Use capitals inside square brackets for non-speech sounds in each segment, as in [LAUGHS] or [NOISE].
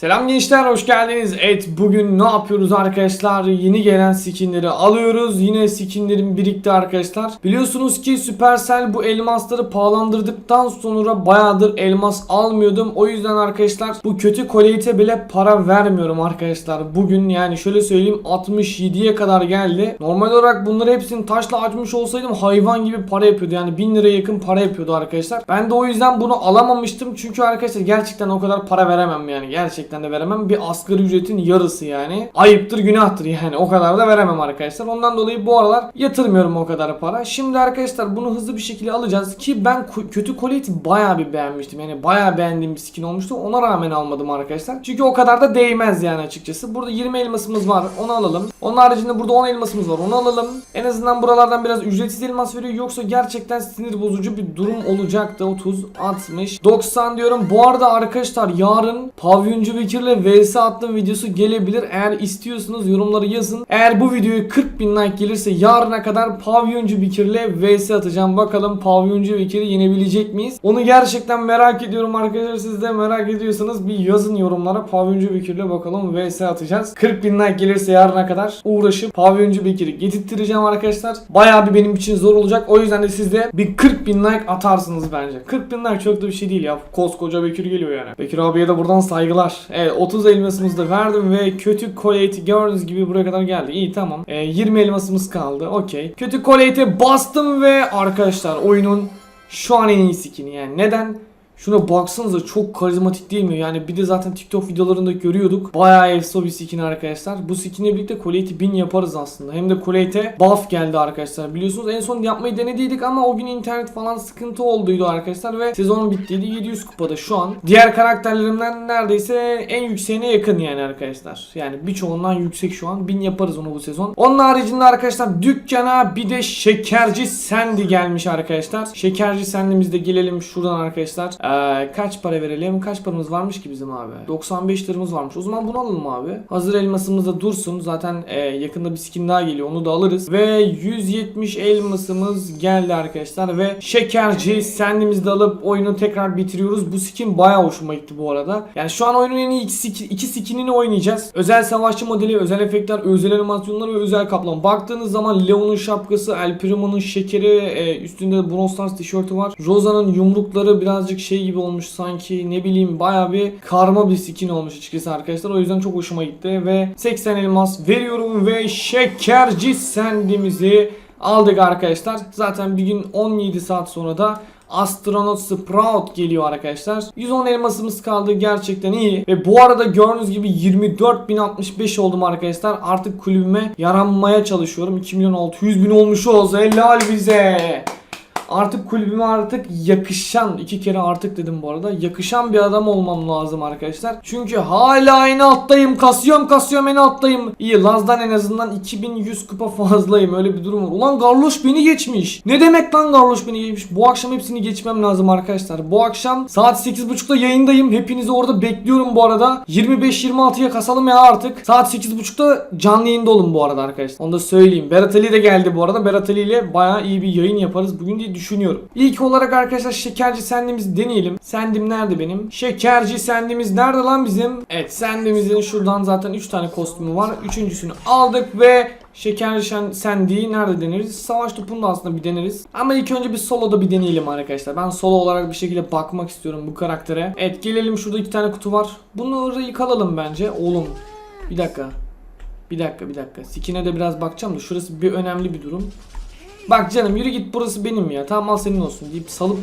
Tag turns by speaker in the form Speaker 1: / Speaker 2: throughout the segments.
Speaker 1: Selam gençler hoş geldiniz. Evet bugün ne yapıyoruz arkadaşlar? Yeni gelen skinleri alıyoruz. Yine skinlerin birikti arkadaşlar. Biliyorsunuz ki Supercell bu elmasları pahalandırdıktan sonra bayağıdır elmas almıyordum. O yüzden arkadaşlar bu kötü koleyte bile para vermiyorum arkadaşlar. Bugün yani şöyle söyleyeyim 67'ye kadar geldi. Normal olarak bunları hepsini taşla açmış olsaydım hayvan gibi para yapıyordu. Yani 1000 liraya yakın para yapıyordu arkadaşlar. Ben de o yüzden bunu alamamıştım. Çünkü arkadaşlar gerçekten o kadar para veremem yani. Gerçekten de veremem. Bir asgari ücretin yarısı yani. Ayıptır günahtır yani. O kadar da veremem arkadaşlar. Ondan dolayı bu aralar yatırmıyorum o kadar para. Şimdi arkadaşlar bunu hızlı bir şekilde alacağız ki ben kötü koleti bayağı bir beğenmiştim. Yani bayağı beğendiğim bir skin olmuştu. Ona rağmen almadım arkadaşlar. Çünkü o kadar da değmez yani açıkçası. Burada 20 elmasımız var. Onu alalım. Onun haricinde burada 10 elmasımız var. Onu alalım. En azından buralardan biraz ücretsiz elmas veriyor. Yoksa gerçekten sinir bozucu bir durum olacaktı. 30, 60, 90 diyorum. Bu arada arkadaşlar yarın Pavyoncu Bekir'le vs attığım videosu gelebilir. Eğer istiyorsanız yorumları yazın. Eğer bu videoya 40 bin like gelirse yarına kadar Pavyoncu Bekir'le vs atacağım. Bakalım Pavyoncu Bekir'i yenebilecek miyiz? Onu gerçekten merak ediyorum arkadaşlar. Siz de merak ediyorsanız bir yazın yorumlara Pavyoncu Bekir'le bakalım vs atacağız. 40 bin like gelirse yarına kadar uğraşıp Pavyoncu Bekir'i getirttireceğim arkadaşlar. Bayağı bir benim için zor olacak. O yüzden de siz de bir 40 bin like atarsınız bence. 40 bin like çok da bir şey değil ya. Koskoca Bekir geliyor yani. Bekir abiye de buradan saygılar. Evet 30 elmasımızı da verdim ve kötü koleti gördüğünüz gibi buraya kadar geldi. İyi tamam. Ee, 20 elmasımız kaldı. Okey. Kötü kolete bastım ve arkadaşlar oyunun şu an en iyi skin'i yani. Neden? Şuna baksanıza çok karizmatik değil mi? Yani bir de zaten TikTok videolarında görüyorduk. Bayağı efso bir skin arkadaşlar. Bu skinle birlikte Colette 1000 yaparız aslında. Hem de Colette'e buff geldi arkadaşlar. Biliyorsunuz en son yapmayı denediydik ama o gün internet falan sıkıntı olduydu arkadaşlar ve sezon bittiydi 700 kupada şu an. Diğer karakterlerimden neredeyse en yükseğine yakın yani arkadaşlar. Yani birçoğundan yüksek şu an. 1000 yaparız onu bu sezon. Onun haricinde arkadaşlar dükkana bir de şekerci Sandy gelmiş arkadaşlar. Şekerci Sandy'mizde gelelim şuradan arkadaşlar. Ee, kaç para verelim? Kaç paramız varmış ki bizim abi? 95 liramız varmış. O zaman bunu alalım abi. Hazır elmasımız da dursun. Zaten e, yakında bir skin daha geliyor. Onu da alırız. Ve 170 elmasımız geldi arkadaşlar. Ve şekerci Sandy'mizi de alıp oyunu tekrar bitiriyoruz. Bu skin bayağı hoşuma gitti bu arada. Yani şu an oyunun en iyi iki, iki skinini oynayacağız. Özel savaşçı modeli, özel efektler, özel animasyonlar ve özel kaplama. Baktığınız zaman Leon'un şapkası, El Primo'nun şekeri, e, üstünde de Brawl Stars tişörtü var. Rosa'nın yumrukları birazcık şey gibi olmuş sanki ne bileyim baya bir karma bir skin olmuş açıkçası arkadaşlar. O yüzden çok hoşuma gitti ve 80 elmas veriyorum ve şekerci sendimizi aldık arkadaşlar. Zaten bir gün 17 saat sonra da Astronaut Sprout geliyor arkadaşlar. 110 elmasımız kaldı gerçekten iyi. Ve bu arada gördüğünüz gibi 24.065 oldum arkadaşlar. Artık kulübüme yaranmaya çalışıyorum. 2 milyon 600 bin olmuş olsa helal bize. Artık kulübüme artık yakışan iki kere artık dedim bu arada yakışan bir adam olmam lazım arkadaşlar. Çünkü hala en alttayım kasıyorum kasıyorum en alttayım. İyi Laz'dan en azından 2100 kupa fazlayım öyle bir durum var. Ulan Garloş beni geçmiş. Ne demek lan Garloş beni geçmiş? Bu akşam hepsini geçmem lazım arkadaşlar. Bu akşam saat 8.30'da yayındayım. Hepinizi orada bekliyorum bu arada. 25-26'ya kasalım ya artık. Saat 8.30'da canlı yayında olun bu arada arkadaşlar. Onu da söyleyeyim. Berat Ali de geldi bu arada. Berat Ali ile bayağı iyi bir yayın yaparız bugün diye düşünüyorum. İlk olarak arkadaşlar şekerci sendimizi deneyelim. Sendim nerede benim? Şekerci sendimiz nerede lan bizim? Evet sendimizin şuradan zaten 3 tane kostümü var. Üçüncüsünü aldık ve Şekerci şen- nerede deneriz? Savaş topunu da aslında bir deneriz. Ama ilk önce bir soloda bir deneyelim arkadaşlar. Ben solo olarak bir şekilde bakmak istiyorum bu karaktere. Evet gelelim şurada iki tane kutu var. Bunları yıkalım bence. Oğlum bir dakika. Bir dakika bir dakika. Skin'e de biraz bakacağım da şurası bir önemli bir durum. Bak canım yürü git burası benim ya. Tamam al senin olsun deyip salıp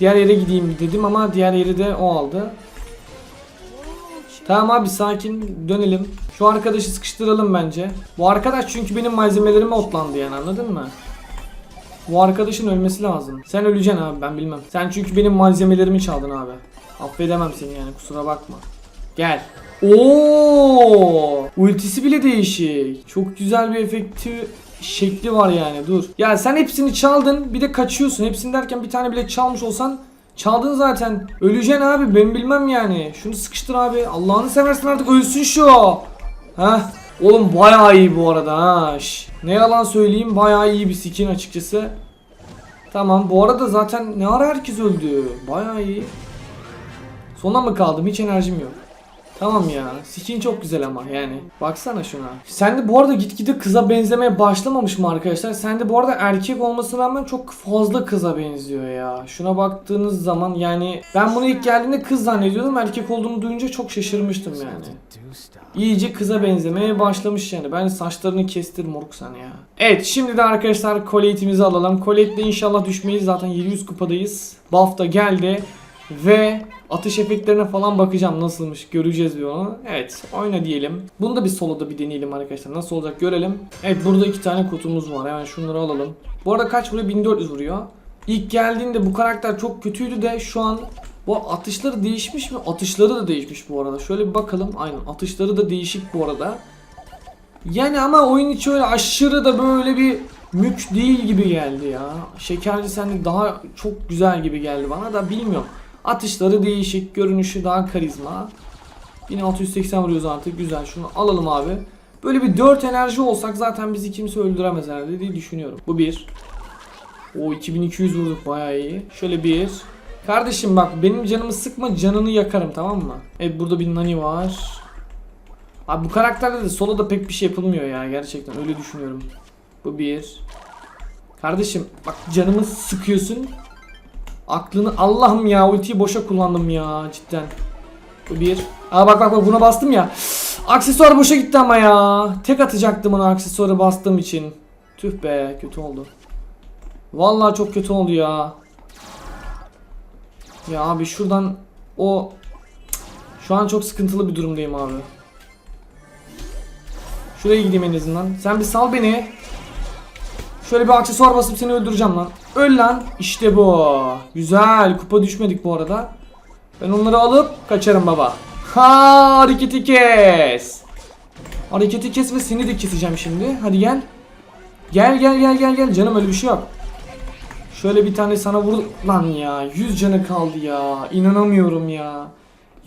Speaker 1: diğer yere gideyim dedim ama diğer yeri de o aldı. Tamam abi sakin dönelim. Şu arkadaşı sıkıştıralım bence. Bu arkadaş çünkü benim malzemelerime otlandı yani anladın mı? Bu arkadaşın ölmesi lazım. Sen öleceksin abi ben bilmem. Sen çünkü benim malzemelerimi çaldın abi. Affedemem seni yani kusura bakma. Gel. Oo! Ultisi bile değişik. Çok güzel bir efekti şekli var yani dur. Ya sen hepsini çaldın bir de kaçıyorsun. Hepsini derken bir tane bile çalmış olsan Çaldın zaten. Öleceksin abi ben bilmem yani. Şunu sıkıştır abi. Allah'ını seversen artık ölsün şu. Heh. Oğlum bayağı iyi bu arada ha. Ne yalan söyleyeyim bayağı iyi bir skin açıkçası. Tamam bu arada zaten ne ara herkes öldü. Bayağı iyi. Sona mı kaldım hiç enerjim yok. Tamam ya. Skin çok güzel ama yani. Baksana şuna. Sen de bu arada gitgide kıza benzemeye başlamamış mı arkadaşlar? Sen de bu arada erkek olmasına rağmen çok fazla kıza benziyor ya. Şuna baktığınız zaman yani ben bunu ilk geldiğinde kız zannediyordum. Erkek olduğunu duyunca çok şaşırmıştım yani. İyice kıza benzemeye başlamış yani. Ben saçlarını kestir moruk sen ya. Evet şimdi de arkadaşlar koletimizi alalım. Koletle inşallah düşmeyiz. Zaten 700 kupadayız. Buff da geldi. Ve atış efektlerine falan bakacağım nasılmış göreceğiz bir onu. Evet oyna diyelim. Bunu da bir soloda bir deneyelim arkadaşlar. Nasıl olacak görelim. Evet burada iki tane kutumuz var. Hemen şunları alalım. Bu arada kaç vuruyor? 1400 vuruyor. İlk geldiğinde bu karakter çok kötüydü de şu an bu atışları değişmiş mi? Atışları da değişmiş bu arada. Şöyle bir bakalım. Aynen atışları da değişik bu arada. Yani ama oyun içi öyle aşırı da böyle bir mük değil gibi geldi ya. Şekerli senlik daha çok güzel gibi geldi bana da bilmiyorum. Atışları değişik, görünüşü daha karizma. Yine 680 vuruyoruz artık güzel. Şunu alalım abi. Böyle bir 4 enerji olsak zaten bizi kimse öldüremez herhalde diye düşünüyorum. Bu bir. O 2200 vurduk bayağı iyi. Şöyle bir. Kardeşim bak benim canımı sıkma canını yakarım tamam mı? Evet burada bir nani var. Abi bu karakterde de solo da pek bir şey yapılmıyor ya gerçekten öyle düşünüyorum. Bu bir. Kardeşim bak canımı sıkıyorsun. Aklını Allah'ım ya ultiyi boşa kullandım ya cidden. Bu bir. Aa bak bak bak buna bastım ya. Aksesuar boşa gitti ama ya. Tek atacaktım ona aksesuarı bastığım için. Tüh be kötü oldu. Vallahi çok kötü oldu ya. Ya abi şuradan o şu an çok sıkıntılı bir durumdayım abi. Şuraya gideyim en azından. Sen bir sal beni. Şöyle bir aksesuar basıp seni öldüreceğim lan. Öl lan. İşte bu. Güzel. Kupa düşmedik bu arada. Ben onları alıp kaçarım baba. Ha hareketi kes. Hareketi kes ve seni de keseceğim şimdi. Hadi gel. Gel gel gel gel gel. Canım öyle bir şey yok. Şöyle bir tane sana vur lan ya. 100 canı kaldı ya. İnanamıyorum ya.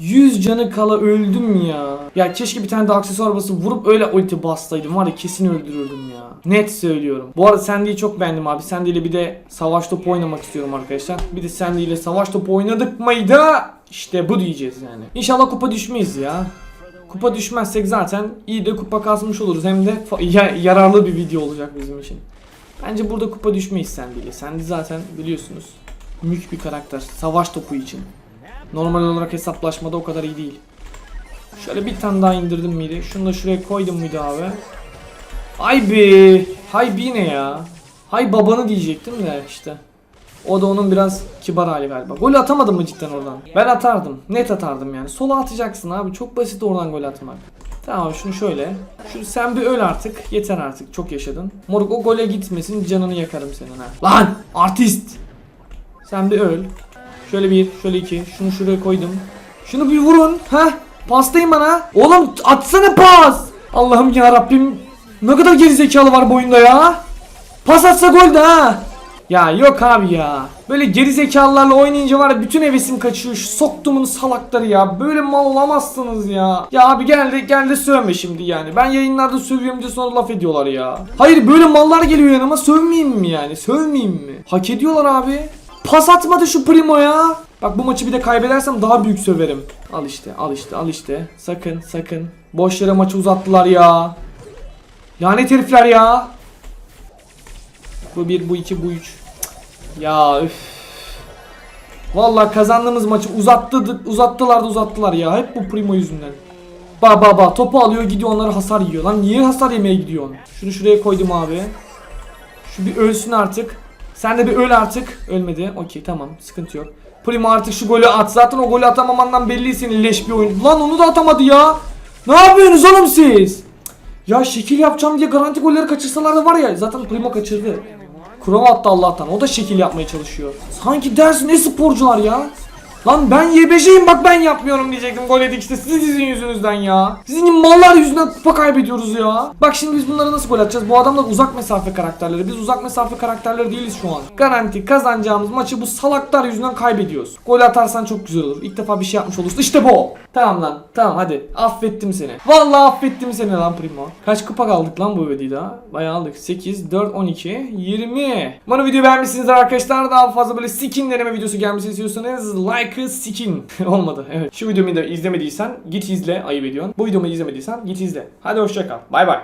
Speaker 1: 100 canı kala öldüm ya. Ya keşke bir tane de aksesuar basıp vurup öyle ulti bastaydım var ya kesin öldürürdüm ya. Net söylüyorum. Bu arada Sandy'yi çok beğendim abi. Sandy bir de savaş topu oynamak istiyorum arkadaşlar. Bir de Sandy savaş topu oynadık mıydı? İşte bu diyeceğiz yani. İnşallah kupa düşmeyiz ya. Kupa düşmezsek zaten iyi de kupa kasmış oluruz. Hem de ya- yararlı bir video olacak bizim için. Bence burada kupa düşmeyiz Sandy ile. Sandy zaten biliyorsunuz mük bir karakter. Savaş topu için. Normal olarak hesaplaşmada o kadar iyi değil. Şöyle bir tane daha indirdim miydi? Şunu da şuraya koydum muydu abi? Hay be. Hay bir ne ya? Hay babanı diyecektim de işte. O da onun biraz kibar hali galiba. Gol atamadın mı cidden oradan? Ben atardım. Net atardım yani. Sola atacaksın abi. Çok basit oradan gol atmak. Tamam şunu şöyle. Şu sen bir öl artık. Yeter artık. Çok yaşadın. Moruk o gole gitmesin canını yakarım senin ha. Lan artist. Sen bir öl. Şöyle bir, şöyle iki. Şunu şuraya koydum. Şunu bir vurun. Ha? Pastayım bana. Oğlum atsana pas. Allah'ım ya Rabbim. Ne kadar gerizekalı var bu oyunda ya. Pas atsa gol de ha. Ya yok abi ya. Böyle gerizekalılarla oynayınca var ya bütün hevesim kaçıyor. Şu soktumun salakları ya. Böyle mal olamazsınız ya. Ya abi geldi geldi sövme şimdi yani. Ben yayınlarda sövüyorum diye sonra laf ediyorlar ya. Hayır böyle mallar geliyor yanıma sövmeyeyim mi yani? Sövmeyeyim mi? Hak ediyorlar abi. Pas atmadı şu Primo ya. Bak bu maçı bir de kaybedersem daha büyük söverim. Al işte, al işte, al işte. Sakın, sakın. Boş yere maçı uzattılar ya. Lanet herifler ya. Bu bir, bu iki, bu üç. Ya üf. Vallahi kazandığımız maçı uzattı, uzattılar da uzattılar ya. Hep bu Primo yüzünden. Ba ba ba topu alıyor gidiyor onlara hasar yiyor. Lan niye hasar yemeye gidiyorsun? Şunu şuraya koydum abi. Şu bir ölsün artık. Sen de bir öl artık. Ölmedi. Okey tamam. Sıkıntı yok. Primo artık şu golü at. Zaten o golü atamamandan belli senin leş bir oyun. Lan onu da atamadı ya. Ne yapıyorsunuz oğlum siz? Ya şekil yapacağım diye garanti golleri kaçırsalardı var ya. Zaten Primo kaçırdı. Kurama attı Allah'tan. O da şekil yapmaya çalışıyor. Sanki dersin ne sporcular ya. Lan ben YBJ'yim bak ben yapmıyorum diyecektim gol yedik işte siz sizin yüzünüzden ya. Sizin mallar yüzünden kupa kaybediyoruz ya. Bak şimdi biz bunları nasıl gol atacağız? Bu adamlar uzak mesafe karakterleri. Biz uzak mesafe karakterleri değiliz şu an. Garanti kazanacağımız maçı bu salaklar yüzünden kaybediyoruz. Gol atarsan çok güzel olur. İlk defa bir şey yapmış olursun. İşte bu. Tamam lan. Tamam hadi. Affettim seni. Vallahi affettim seni lan Primo. Kaç kupa kaldık lan bu videoda? Bayağı aldık. 8, 4, 12, 20. Bana videoyu beğenmişsinizdir arkadaşlar. Daha fazla böyle skin deneme videosu gelmesini istiyorsanız like like'ı skin. [LAUGHS] Olmadı evet. Şu videomu da izlemediysen git izle ayıp ediyorsun. Bu videomu izlemediysen git izle. Hadi hoşça kal. Bay bay.